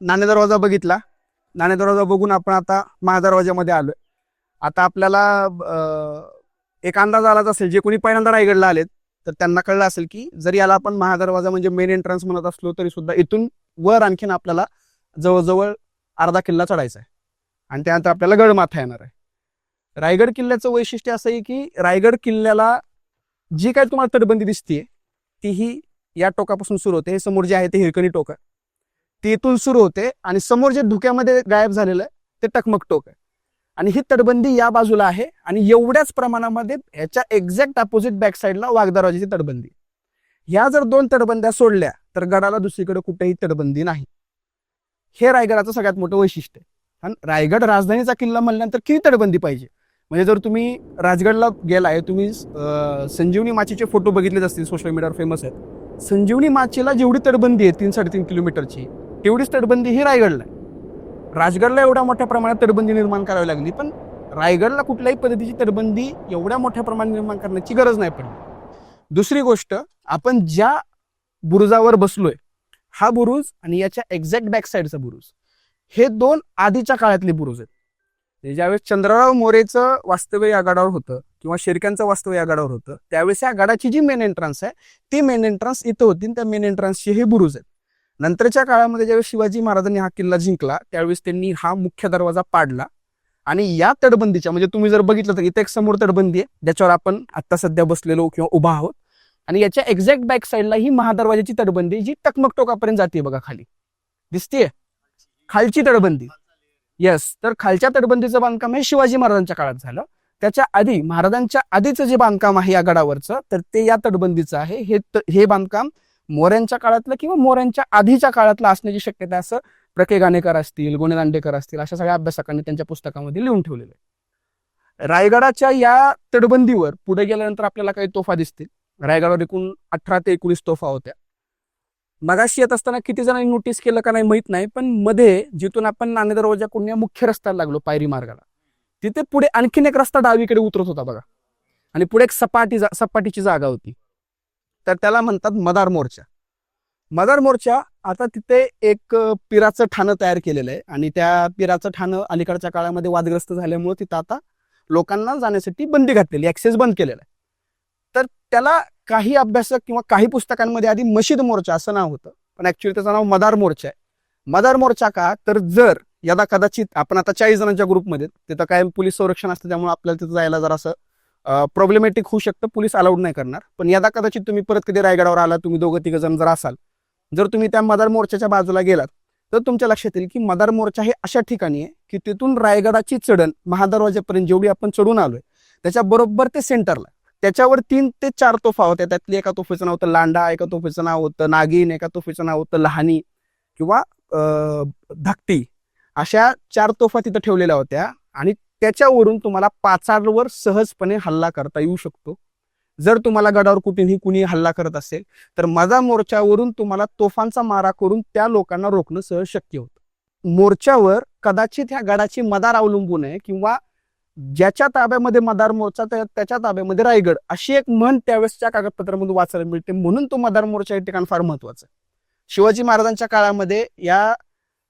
नाणे दरवाजा बघितला. नाणे दरवाजा बघून आपण आता महादरवाज्यामध्ये आलोय. आता आपल्याला एक अंदाज आलाच असेल जे कोणी पहिल्यांदा रायगडला आलेत तर त्यांना कळलं असेल की जरी याला आपण महादरवाजा म्हणजे मेन एंट्रन्स म्हणत असलो तरी सुद्धा इथून वर आणखीन आपल्याला जवळजवळ अर्धा किल्ला चढायचा आहे. आणि त्यानंतर आपल्याला गडमाथा येणार आहे. रायगड किल्ल्याचं वैशिष्ट्य असं आहे की रायगड किल्ल्याला जी काय तुम्हाला तटबंदी दिसते तीही या टोकापासून सुरू होते. हे समोर जे आहे ते हिरकणी टोक. आहे ती इथून सुरू होते आणि समोर जे धुक्यामध्ये गायब झालेलं आहे ते टकमक टोक आहे. आणि ही तटबंदी या बाजूला आहे आणि एवढ्याच प्रमाणामध्ये ह्याच्या एक्झॅक्ट अपोजिट बॅक साईडला वाघदाराजीची तटबंदी ह्या जर दोन तटबंद्या सोडल्या तर गडाला दुसरीकडे कुठेही तटबंदी नाही. हे रायगडाचं सगळ्यात मोठं वैशिष्ट्य आहे. कारण रायगड राजधानीचा किल्ला म्हणल्यानंतर किती तटबंदी पाहिजे? म्हणजे जर तुम्ही राजगडला गेलाय तुम्ही संजीवनी माचीचे फोटो बघितलेच असतील सोशल मीडियावर फेमस आहेत. संजीवनी माचीला जेवढी तटबंदी आहे तीन साडेतीन किलोमीटरची तेवढीच तटबंदी ही रायगडला आहे. राजगडला एवढ्या मोठ्या प्रमाणात तटबंदी निर्माण करावी लागली पण रायगडला कुठल्याही पद्धतीची तटबंदी एवढ्या मोठ्या प्रमाणात निर्माण करण्याची गरज नाही पडली. दुसरी गोष्ट आपण ज्या बुरुजावर बसलोय हा बुरुज आणि याच्या एक्झॅक्ट बॅक साईडचा बुरुज हे दोन आधीच्या काळातले बुरुज आहेत. ज्यावेळेस चंद्रराव मोरेचं वास्तव्य या गडावर होतं किंवा शेरक्यांचं वास्तव्य या गडावर होतं त्यावेळेस या गडाची जी मेन एंट्रन्स आहे ती मेन एंट्रन्स इथं होती त्या मेन एंट्रन्सचे हे बुरुज आहेत. नंतरच्या काळामध्ये ज्यावेळेस शिवाजी महाराजांनी हा किल्ला जिंकला त्यावेळेस त्यांनी हा मुख्य दरवाजा पाडला. आणि या तटबंदीच्या म्हणजे तुम्ही जर बघितलं तर इथे एक समोर तटबंदी आहे ज्याच्यावर आपण आता सध्या बसलेलो किंवा उभा आहोत. आणि याच्या एक्झॅक्ट बॅक साईडला ही महादरवाजाची तटबंदी जी टकमक टोकापर्यंत जाते बघा खाली. दिसतीये? खालची तटबंदी. येस तर खालच्या तटबंदीचं बांधकाम हे शिवाजी महाराजांच्या काळात झालं. त्याच्या आधी महाराजांच्या आधीचं जे बांधकाम आहे या गडावरचं तर ते या तटबंदीचं आहे. हे हे बांधकाम मोऱ्यांच्या काळातलं किंवा मोऱ्यांच्या आधीच्या काळातलं असण्याची शक्यता असं प्रके गाणेकर असतील गोणे दांडेकर असतील अशा सगळ्या अभ्यासकांनी त्यांच्या पुस्तकामध्ये लिहून ठेवलेलं आहे. रायगडाच्या या तटबंदीवर पुढे गेल्यानंतर आपल्याला काही तोफा दिसतील. रायगडावर एकूण अठरा ते एकोणीस तोफा होत्या. मगाशी येत असताना किती जणांनी नोटीस केलं का नाही माहीत नाही पण मध्ये जिथून आपण नाणे दरवाजा या मुख्य रस्त्याला लागलो पायरी मार्गाला तिथे पुढे आणखीन एक रस्ता डावीकडे उतरत होता बघा. आणि पुढे एक सपाटी जा- सपाटीची जागा होती. तर त्याला म्हणतात मदार मोर्चा. मदार मोर्चा आता तिथे एक पिराचं ठाणं तयार केलेलं आहे आणि त्या पिराचं ठाणं अलीकडच्या काळामध्ये वादग्रस्त झाल्यामुळे तिथं आता लोकांना जाण्यासाठी बंदी घातलेली ऍक्सेस बंद केलेला आहे. तर त्याला काही अभ्यासक किंवा काही पुस्तकांमध्ये आधी मशीद मोर्चा असं नाव होतं पण ऍक्च्युली त्याचं नाव मदार मोर्चा आहे. मदार मोर्चा का? तर जर यदा कदाचित आपण आता चाळीस जणांच्या ग्रुपमध्ये तिथं काय पोलीस संरक्षण असतं त्यामुळे आपल्याला तिथं जायला जरासं प्रॉब्लेमॅटिक होऊ शकतं. पोलीस अलाउड नाही करणार. पण यदा कदाचित तुम्ही परत कधी रायगडावर आला तुम्ही दोघं तिघ जण जर असाल जर तुम्ही त्या मदार मोर्चाच्या बाजूला गेलात तर तुमच्या लक्षात येईल की मदार मोर्चा हे अशा ठिकाणी आहे की तिथून रायगडाची चढण महादरवाजेपर्यंत जेवढी आपण चढून आलोय त्याच्या बरोबर ते सेंटरला त्याच्यावर तीन ते चार तोफा होत्या. त्यातली एका तोफेचं नाव होतं लांडा एका तोफेचं नाव होतं नागिन एका तोफेचं नाव होतं लहानी किंवा अं, धाकटी. अशा चार तोफा तिथं ठेवलेल्या होत्या आणि त्याच्यावरून तुम्हाला पाचारवर सहजपणे हल्ला करता येऊ शकतो. जर तुम्हाला गडावर कुठेही कुणी हल्ला करत असेल तर माझा मोर्चावरून तुम्हाला तोफांचा मारा करून त्या लोकांना रोखणं सहज शक्य होतं. मोर्चावर कदाचित ह्या गडाची मदार अवलंबून आहे किंवा ज्याच्या ताब्यामध्ये मदार मोर्चा त्या- त्याच्या ताब्यामध्ये रायगड अशी एक म्हण त्यावेळेसच्या कागदपत्रामधून वाचायला मिळते. म्हणून तो मदार मोर्चा हे ठिकाण फार महत्वाचं आहे. शिवाजी महाराजांच्या काळामध्ये या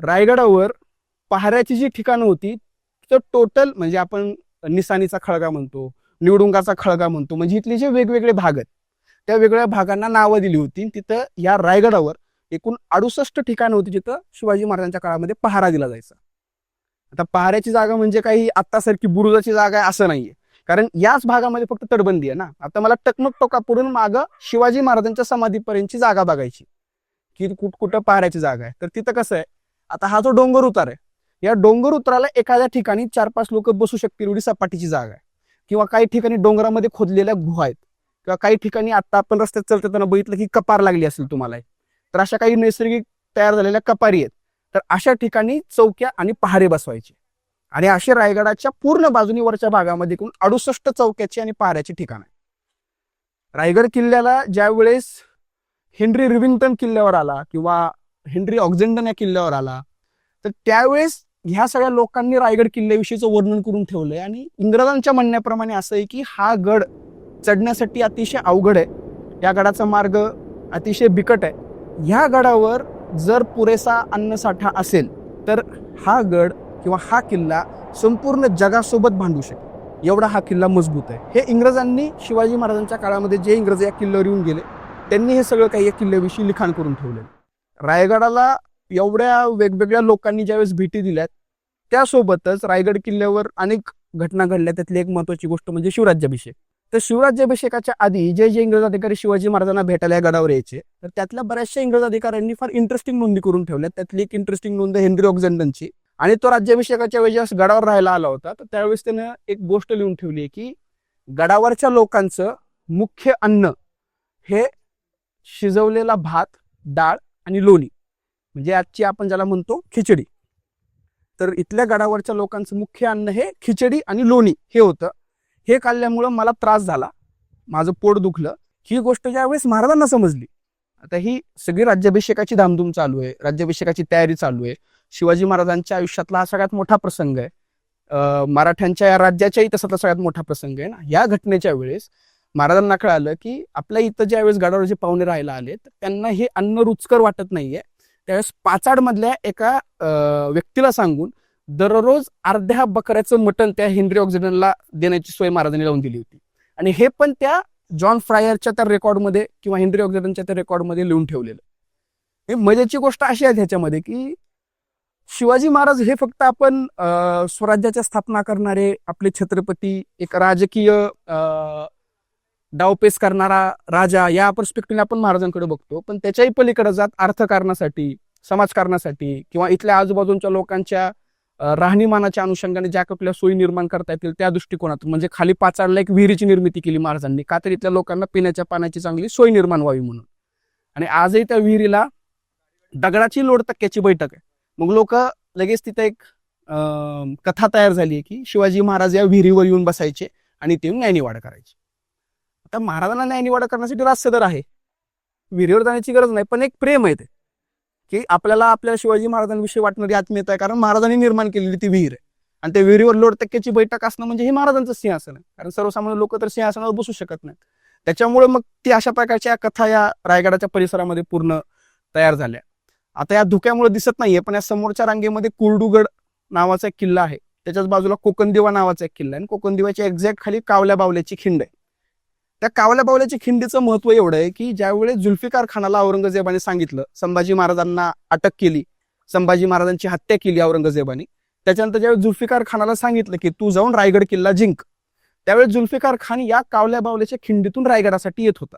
रायगडावर पहाऱ्याची जी ठिकाणं होती तर टोटल म्हणजे आपण निसानीचा खळगा म्हणतो निवडुंगाचा खळगा म्हणतो म्हणजे इथले जे वेगवेगळे भाग आहेत त्या वेगवेगळ्या भागांना नावं दिली होती. तिथं या रायगडावर एकूण अडुसष्ट ठिकाणं होती जिथं शिवाजी महाराजांच्या काळामध्ये पहारा दिला जायचा. आता पहाऱ्याची जागा म्हणजे काही आत्तासारखी बुरुजाची जागा आहे असं नाहीये. कारण याच भागामध्ये फक्त तटबंदी आहे ना. आता मला टकमक टोका पुढून मागं शिवाजी महाराजांच्या समाधीपर्यंतची जागा बघायची की कुठ कुठं पहाऱ्याची जागा आहे. तर तिथं कसं आहे आता हा जो डोंगर उतार आहे या डोंगर उतराला एखाद्या ठिकाणी चार पाच लोक बसू शकतील एवढी सपाटीची जागा आहे. किंवा काही ठिकाणी डोंगरामध्ये खोदलेल्या गुहा आहेत. किंवा काही ठिकाणी आता आपण रस्त्यात चलताना बघितलं की कपार लागली असेल तुम्हाला. तर अशा काही नैसर्गिक तयार झालेल्या कपारी आहेत. तर अशा ठिकाणी चौक्या आणि पहारे बसवायचे. आणि असे रायगडाच्या पूर्ण बाजूनी वरच्या भागामध्ये एकूण अडुसष्ट चौक्याची आणि पहाऱ्याची ठिकाण आहे. रायगड किल्ल्याला ज्या वेळेस हेनरी रिविंग्टन किल्ल्यावर आला किंवा हेनरी ऑक्झेंडन या किल्ल्यावर आला तर त्यावेळेस ह्या सगळ्या लोकांनी रायगड किल्ल्याविषयीचं वर्णन करून ठेवलंय. आणि इंग्रजांच्या म्हणण्याप्रमाणे असं आहे की हा गड चढण्यासाठी अतिशय अवघड आहे. या गडाचा मार्ग अतिशय बिकट आहे. ह्या गडावर जर पुरेसा अन्नसाठा असेल तर हा गड किंवा हा किल्ला संपूर्ण जगासोबत बांधू शकेल. एवढा हा किल्ला मजबूत आहे. हे इंग्रजांनी शिवाजी महाराजांच्या काळामध्ये जे इंग्रज या किल्ल्यावर येऊन गेले त्यांनी हे सगळं काही या किल्ल्याविषयी लिखाण करून ठेवलं रायगडाला एवढ्या वेगवेगळ्या लोकांनी ज्यावेळेस भेटी दिल्यात त्यासोबतच रायगड किल्ल्यावर अनेक घटना घडल्या. त्यातली एक महत्वाची गोष्ट म्हणजे शिवराज्याभिषेक. तर शिवराज्याभिषेकाच्या आधी जे जे इंग्रज अधिकारी शिवाजी महाराजांना भेटायला या गडावर यायचे. तर त्यातल्या बऱ्याचशा इंग्रज अधिकाऱ्यांनी फार इंटरेस्टिंग नोंदी करून ठेवल्या त्यातली एक इंटरेस्टिंग नोंद आहे हेनरी ऑक्झेंडनची आणि तो राज्याभिषेकाच्या वेळी ज्यावेळेस गडावर राहायला आला होता तर त्यावेळेस त्यानं एक गोष्ट लिहून ठेवली आहे की गडावरच्या लोकांचं मुख्य अन्न हे शिजवलेला भात डाळ आणि लोणी. म्हणजे आजची आपण ज्याला म्हणतो खिचडी. तर इथल्या गडावरच्या लोकांचं मुख्य अन्न हे खिचडी आणि लोणी हे होतं. हे खाल्ल्यामुळं मला त्रास झाला. माझं पोट दुखलं. ही गोष्ट ज्यावेळेस महाराजांना समजली. आता ही सगळी राज्याभिषेकाची धामधूम चालू आहे. राज्याभिषेकाची तयारी चालू आहे. शिवाजी महाराजांच्या आयुष्यातला हा सगळ्यात मोठा प्रसंग आहे. मराठ्यांच्या या राज्याच्याही तसा सगळ्यात मोठा प्रसंग आहे ना. या घटनेच्या वेळेस महाराजांना कळालं की आपल्या इथं ज्या वेळेस गडावर जे पाहुणे राहायला आले त्यांना हे अन्न रुचकर वाटत नाहीये. त्यावेळेस पाचाडमधल्या एका व्यक्तीला सांगून दररोज अर्ध्या बकऱ्याचं मटण त्या हेनरी ऑक्झिडनला देण्याची सोय महाराजांनी लावून दिली होती. आणि हे पण त्या जॉन फ्रायरच्या त्या रेकॉर्डमध्ये किंवा हेनरी ऑक्झिडनच्या त्या रेकॉर्डमध्ये लिहून ठेवलेलं. हे मजेची गोष्ट अशी आहे ह्याच्यामध्ये की शिवाजी महाराज हे फक्त आपण स्वराज्याच्या स्थापना करणारे आपले छत्रपती एक राजकीय डावपेस करणारा राजा या पर्स्पेक्टिव्हने आपण महाराजांकडे बघतो. पण त्याच्याही पलीकडे जात अर्थकारणासाठी समाजकारणासाठी किंवा इथल्या आजूबाजूच्या लोकांच्या राहणीमानाच्या अनुषंगाने ज्या कुठल्या सोयी निर्माण करता येतील त्या दृष्टिकोनातून म्हणजे खाली पाचाडला एक विहिरीची निर्मिती केली महाराजांनी का तर इथल्या लोकांना पिण्याच्या पाण्याची चांगली सोय निर्माण व्हावी म्हणून. आणि आजही त्या विहिरीला दगडाची लोड टक्क्याची बैठक आहे. मग लोक लगेच तिथे एक अं, कथा तयार झाली की शिवाजी महाराज या विहिरीवर येऊन बसायचे आणि ते येऊन वाढ करायची. आता महाराजांना न्यायनिवाडा करण्यासाठी राजसदर आहे. विहिरीवर जाण्याची गरज नाही पण एक प्रेम आहे ते. की आपल्याला आपल्या शिवाजी महाराजांविषयी वाटणारी आत्मीयता आहे कारण महाराजांनी निर्माण केलेली ती विहीर आहे. आणि त्या विहिरीवर लोड टक्क्याची बैठक असणं म्हणजे हे महाराजांचं सिंहासन आहे. कारण सर्वसामान्य लोक तर सिंहासनावर बसू शकत नाहीत. त्याच्यामुळे मग ती अशा प्रकारच्या कथा या रायगडाच्या परिसरामध्ये पूर्ण तयार झाल्या. आता या धुक्यामुळे दिसत नाहीये पण या समोरच्या रांगेमध्ये कुर्डुगड नावाचा एक किल्ला आहे. त्याच्याच बाजूला कोकणदिवा नावाचा एक किल्ला आहे. आणि कोकणदिवाच्या एक्झॅक्ट खाली कावल्या बावल्याची खिंड आहे. त्या कावल्या बावल्याच्या खिंडीचं महत्त्व एवढं आहे की ज्यावेळेस जुल्फिकार खानाला औरंगजेबाने सांगितलं संभाजी महाराजांना अटक केली संभाजी महाराजांची हत्या केली औरंगजेबाने त्याच्यानंतर ज्यावेळेस जुल्फिकार खानाला सांगितलं की तू जाऊन रायगड किल्ला जिंक त्यावेळेस जुल्फिकार खान या कावल्या बावल्याच्या खिंडीतून रायगडासाठी येत होता.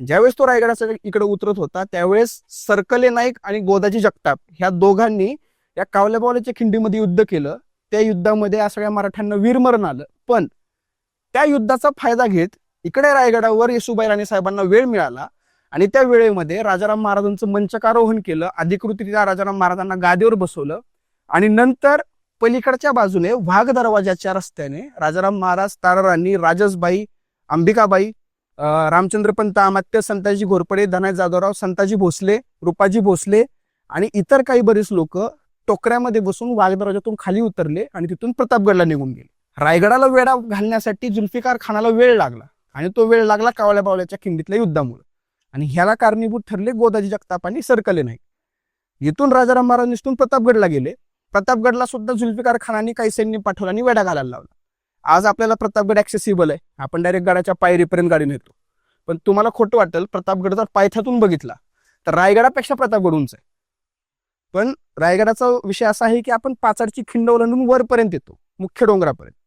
ज्यावेळेस तो रायगडासाठी इकडे उतरत होता त्यावेळेस सरकले नाईक आणि गोदाजी जगताप ह्या दोघांनी या कावल्या बावल्याच्या खिंडीमध्ये युद्ध केलं. त्या युद्धामध्ये या सगळ्या मराठ्यांना वीरमरण आलं. पण त्या युद्धाचा फायदा घेत इकडे रायगडावर येसुबाई राणे साहेबांना वेळ मिळाला आणि त्या वेळेमध्ये राजाराम महाराजांचं मंचकारोहण केलं. अधिकृतरित्या राजाराम महाराजांना गादीवर बसवलं आणि नंतर पलीकडच्या बाजूने वाघ दरवाजाच्या रस्त्याने राजाराम महाराज ताराराणी राजसबाई अंबिकाबाई रामचंद्र रामचंद्रपंत अमात्य संताजी घोरपडे धनाय जाधवराव संताजी भोसले रुपाजी भोसले आणि इतर काही बरेच लोक टोकऱ्यामध्ये बसून वाघ दरवाजातून खाली उतरले आणि तिथून प्रतापगडला निघून गेले. रायगडाला वेढा घालण्यासाठी जुल्फिकार खानाला वेळ लागला. आणि तो वेळ लागला कावळ्या बावळ्याच्या खिंडीतल्या युद्धामुळे. आणि ह्याला कारणीभूत ठरले गोदाजी जगताप आणि सरकले नाही इथून राजाराम महाराज निसटून प्रतापगडला गेले. प्रतापगडला सुद्धा जुल्फिकार खानाने काही सैन्य पाठवलं आणि वेढा घालायला लावला. आज आपल्याला प्रतापगड ऍक्सेसिबल आहे. आपण डायरेक्ट गडाच्या पायरीपर्यंत गाडी नेतो. पण तुम्हाला खोटं वाटेल प्रतापगड जर पायथ्यातून बघितला. तर रायगडापेक्षा प्रतापगड उंच आहे. पण रायगडाचा विषय असा आहे की आपण पाचाडची खिंड ओलांडून वरपर्यंत येतो. मुख्य डोंगरापर्यंत.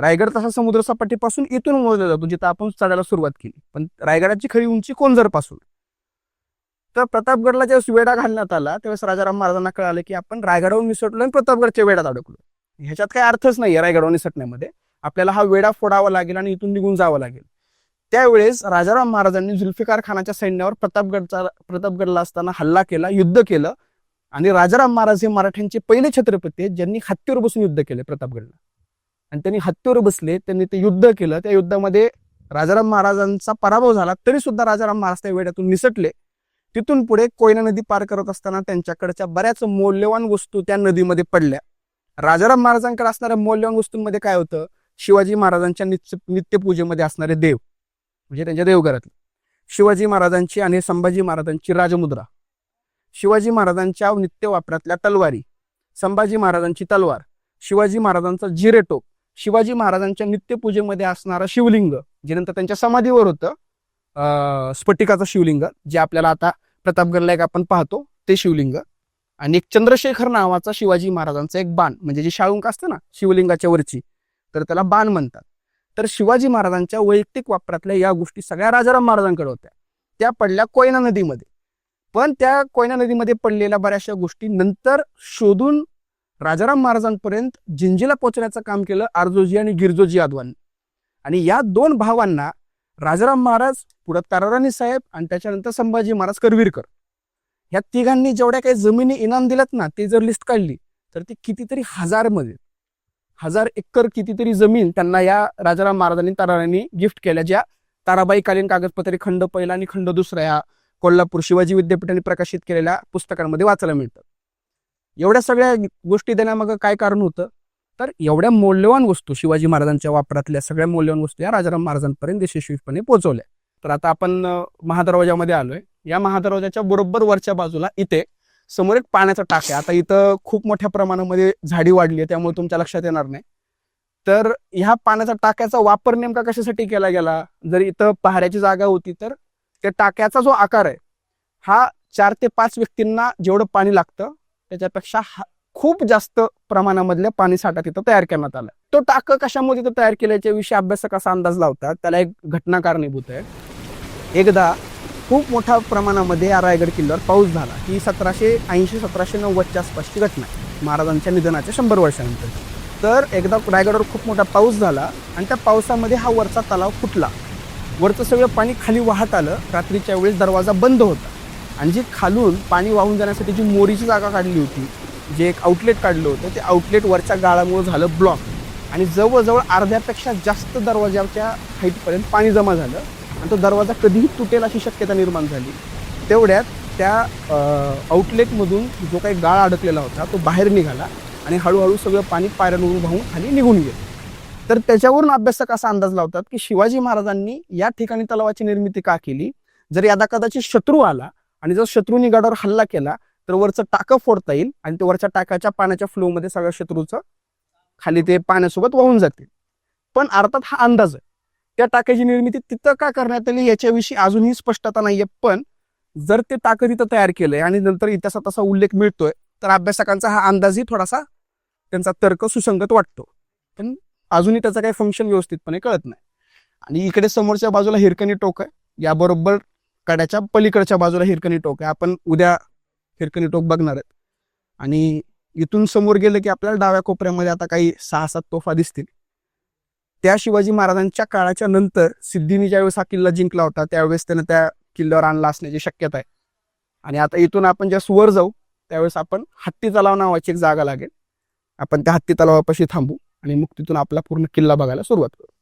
रायगड तसा समुद्रसपाटीपासून इथून मोजला जातो जिथं आपण चढायला सुरुवात केली. पण रायगडाची खरी उंची कोंजरपासून. तर प्रतापगडला ज्यावेळेस वेढा घालण्यात आला त्यावेळेस राजाराम महाराजांना कळालं की आपण रायगडावर निसटलो आणि प्रतापगडच्या वेढात अडकलो. ह्याच्यात काही अर्थच नाहीये रायगडावर निसटण्यामध्ये. आपल्याला हा वेढा फोडावा लागेल आणि इथून निघून जावं लागेल. त्यावेळेस राजाराम महाराजांनी जुल्फिकार खानाच्या सैन्यावर प्रतापगडचा प्रतापगडला असताना हल्ला केला युद्ध केलं. आणि राजाराम महाराज हे मराठ्यांचे पहिले छत्रपती आहेत ज्यांनी हत्तीवर बसून युद्ध केले प्रतापगडला. आणि त्यांनी हत्तीवर बसले त्यांनी ते युद्ध केलं. त्या युद्धामध्ये राजाराम महाराजांचा पराभव झाला. तरी सुद्धा राजाराम महाराज त्या वेड्यातून निसटले. तिथून पुढे कोयना नदी पार करत असताना त्यांच्याकडच्या बऱ्याच मौल्यवान वस्तू त्या नदीमध्ये पडल्या. राजाराम महाराजांकडे असणाऱ्या मौल्यवान वस्तूंमध्ये काय होतं? शिवाजी महाराजांच्या नित्य नित्यपूजेमध्ये असणारे देव म्हणजे त्यांच्या देवघरातले. शिवाजी महाराजांची आणि संभाजी महाराजांची राजमुद्रा. शिवाजी महाराजांच्या नित्य वापरातल्या तलवारी संभाजी महाराजांची तलवार शिवाजी महाराजांचा जिरेटोप शिवाजी महाराजांच्या नित्यपूजेमध्ये असणारं शिवलिंग जे नंतर त्यांच्या समाधीवर होतं स्फटिकाचं शिवलिंग जे आपल्याला आता प्रतापगडला एक आपण पाहतो ते शिवलिंग. आणि एक चंद्रशेखर नावाचा शिवाजी महाराजांचा एक बाण म्हणजे जे शाळुंक असतं ना शिवलिंगाच्या वरची तर त्याला बाण म्हणतात. तर शिवाजी महाराजांच्या वैयक्तिक वापरातल्या या गोष्टी सगळ्या राजाराम महाराजांकडे होत्या. त्या पडल्या कोयना नदीमध्ये. पण त्या कोयना नदीमध्ये पडलेल्या बऱ्याचशा गोष्टी नंतर शोधून राजाराम महाराजांपर्यंत जिंजीला पोहोचण्याचं काम केलं आरजोजी आणि गिरजोजी यादवांनी आणि या दोन भावांना राजाराम महाराज पुढं ताराराणी साहेब आणि त्याच्यानंतर संभाजी महाराज करवीरकर. ह्या तिघांनी जेवढ्या काही जमिनी इनाम दिल्यात ना ते जर लिस्ट काढली तर ती कितीतरी हजारमध्ये हजार एकर कितीतरी जमीन त्यांना या राजाराम महाराजांनी ताराराणी गिफ्ट केल्या ज्या ताराबाई कालीन कागदपत्रे खंड पहिला आणि खंड दुसरा या कोल्हापूर शिवाजी विद्यापीठाने प्रकाशित केलेल्या पुस्तकांमध्ये वाचायला मिळतात. एवढ्या सगळ्या गोष्टी देण्यामागं काय कारण होतं? तर एवढ्या मौल्यवान वस्तू शिवाजी महाराजांच्या वापरातल्या सगळ्या मौल्यवान वस्तू या राजाराम महाराजांपर्यंत यशस्वीपणे पोहोचवल्या. तर आता आपण महादरवाजामध्ये आलोय. या महादरवाजाच्या बरोबर वरच्या बाजूला इथे समोर एक पाण्याचा टाक आहे. आता इथं खूप मोठ्या प्रमाणामध्ये झाडी वाढली आहे त्यामुळे तुमच्या लक्षात येणार नाही. तर ह्या पाण्याचा टाक्याचा वापर नेमका कशासाठी केला गेला? जर इथं पहाऱ्याची जागा होती तर त्या टाक्याचा जो आकार आहे हा चार ते पाच व्यक्तींना जेवढं पाणी लागतं त्याच्यापेक्षा हा- खूप जास्त प्रमाणामधल्या पाणी साठा तिथं तयार करण्यात आला. तो टाकं कशामुळे तिथं तयार केल्याच्या विषयी अभ्यासक असा अंदाज लावतात त्याला एक घटना कारणीभूत आहे. एकदा खूप मोठ्या प्रमाणामध्ये या रायगड किल्ल्यावर पाऊस झाला. ही सतराशे ऐंशी सतराशे नव्वदच्या आसपासची घटना आहे. महाराजांच्या निधनाच्या शंभर वर्षानंतर. तर एकदा रायगडावर खूप मोठा पाऊस झाला आणि त्या पावसामध्ये हा वरचा तलाव फुटला. वरचं सगळं पाणी खाली वाहत आलं. रात्रीच्या वेळेस दरवाजा बंद होता. आणि जी खालून पाणी वाहून जाण्यासाठी जी मोरीची जागा काढली होती जे एक आउटलेट काढलं होतं ते आउटलेट वरच्या गाळामुळे झालं ब्लॉक आणि जवळजवळ अर्ध्यापेक्षा जास्त दरवाजाच्या हाईटपर्यंत पाणी जमा झालं. आणि तो दरवाजा कधीही तुटेल अशी शक्यता निर्माण झाली. तेवढ्यात त्या आउटलेटमधून जो काही गाळ अडकलेला होता तो बाहेर निघाला आणि हळूहळू सगळं पाणी पायऱ्यांवरून वाहून खाली निघून गेलं. तर त्याच्यावरून अभ्यासक असा अंदाज लावतात की शिवाजी महाराजांनी या ठिकाणी तलावाची निर्मिती का केली? जर यदा कदाचित शत्रू आला आणि जर शत्रूनी गडावर हल्ला केला तर वरचं टाकं फोडता येईल आणि ते वरच्या टाकाच्या पाण्याच्या फ्लोमध्ये सगळ्या शत्रूचं खाली ते पाण्यासोबत वाहून जातील. पण अर्थात हा अंदाज आहे. त्या टाक्याची निर्मिती तिथं का करण्यात आली याच्याविषयी अजूनही स्पष्टता नाहीये पण जर ते टाकं तिथं तयार केलंय आणि नंतर इतिहासात असा उल्लेख मिळतोय तर अभ्यासकांचा हा अंदाजही थोडासा त्यांचा तर्क सुसंगत वाटतो. पण अजूनही त्याचं काही फंक्शन व्यवस्थितपणे कळत नाही. आणि इकडे समोरच्या बाजूला हिरकणी टोक आहे. याबरोबर कड्याच्या पलीकडच्या बाजूला हिरकणी टोक आहे. आपण उद्या हिरकणी टोक बघणार आहेत. आणि इथून समोर गेलं की आपल्याला डाव्या कोपऱ्यामध्ये आता काही सहा सात तोफा दिसतील. त्या शिवाजी महाराजांच्या काळाच्या नंतर सिद्धीने ज्यावेळेस हा किल्ला जिंकला होता त्यावेळेस त्यानं त्या किल्ल्यावर आणला असण्याची शक्यता आहे. आणि आता इथून आपण ज्या वर जाऊ त्यावेळेस आपण हत्ती तलाव नावाची एक जागा लागेल. आपण त्या हत्ती तलावापाशी थांबू आणि मग तिथून आपला पूर्ण किल्ला बघायला सुरुवात करू.